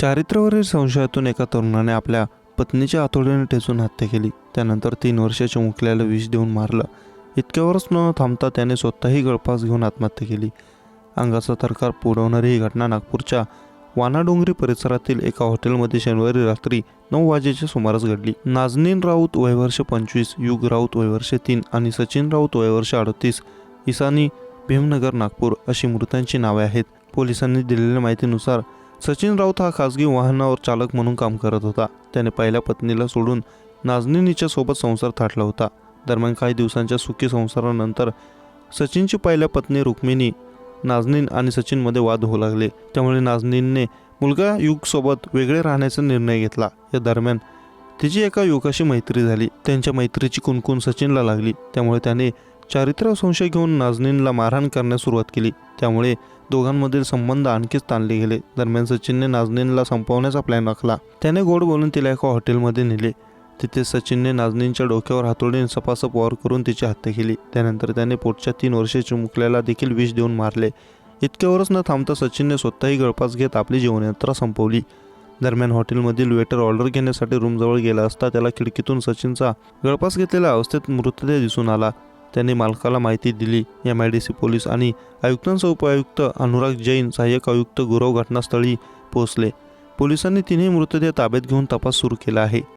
चारित्र्यावरील संशयातून एका तरुणाने आपल्या पत्नीच्या आतोडीने ठेचून हत्या केली. त्यानंतर तीन वर्षाच्या मुकल्याला विष देऊन मारलं. इतक्यावरच न थांबता त्याने स्वतःही गळफास घेऊन आत्महत्या केली. अंगाचा थरकार पुरवणारी ही घटना नागपूरच्या वानाडोंगरी परिसरातील एका हॉटेलमध्ये शनिवारी रात्री नऊ वाजेच्या सुमारास घडली. नाजनीन राऊत वयवर्ष पंचवीस युग राऊत वयवर्ष तीन आणि सचिन राऊत वयवर्ष अडतीस इसानी भीमनगर नागपूर अशी मृतांची नावे आहेत. पोलिसांनी दिलेल्या माहितीनुसार सचिन राऊत हा खासगी वाहनावर चालक म्हणून काम करत होता. त्याने पहिल्या पत्नीला सोडून नाजनीनीच्या सोबत संसार थाटला होता. दरम्यान काही दिवसांच्या सुखी संसारानंतर सचिनची पहिल्या पत्नी रुक्मिणी नाजनीन आणि सचिनमध्ये वाद होऊ लागले. त्यामुळे नाजनीनने मुलगा युगसोबत वेगळे राहण्याचा निर्णय घेतला. या दरम्यान तिची एका युगाशी मैत्री झाली. त्यांच्या मैत्रीची कुणकुण सचिनला लागली. त्यामुळे त्याने चारित्र्य संशय घेऊन नाजनीनला मारहाण करण्यास सुरुवात केली. त्यामुळे दोघांमधील संबंध आणखीच ताणले गेले. दरम्यान सचिनने नाजनीनला संपवण्याचा प्लॅन आखला त्याने गोड बोलून तिला एका हॉटेलमध्ये नेले. तिथे सचिनने नाजनीनच्या डोक्यावर हातोडीने सपासप वार करून तिची हत्या केली. त्यानंतर त्याने पोटच्या तीन वर्षे चिमुकल्याला देखील विष देऊन मारले. इतक्यावरच न थांबता सचिनने स्वतःही गळपास घेत आपली जीवनयात्रा संपवली. दरम्यान हॉटेलमधील वेटर ऑर्डर घेण्यासाठी रूमजवळ गेला असता त्याला खिडकीतून सचिनचा गळपास घेतलेल्या अवस्थेत मृतदेह दिसून आला. त्याने मालकाला माहिती दिली. M I D C police आणि आयुक्तांसह उपायुक्त अनुराग जैन सहाय्यक आयुक्त गुरव घटनास्थळी पोहोचले. पोलिसांनी तिन्ही मृतदेह ताब्यात घेऊन तपास सुरू केला आहे.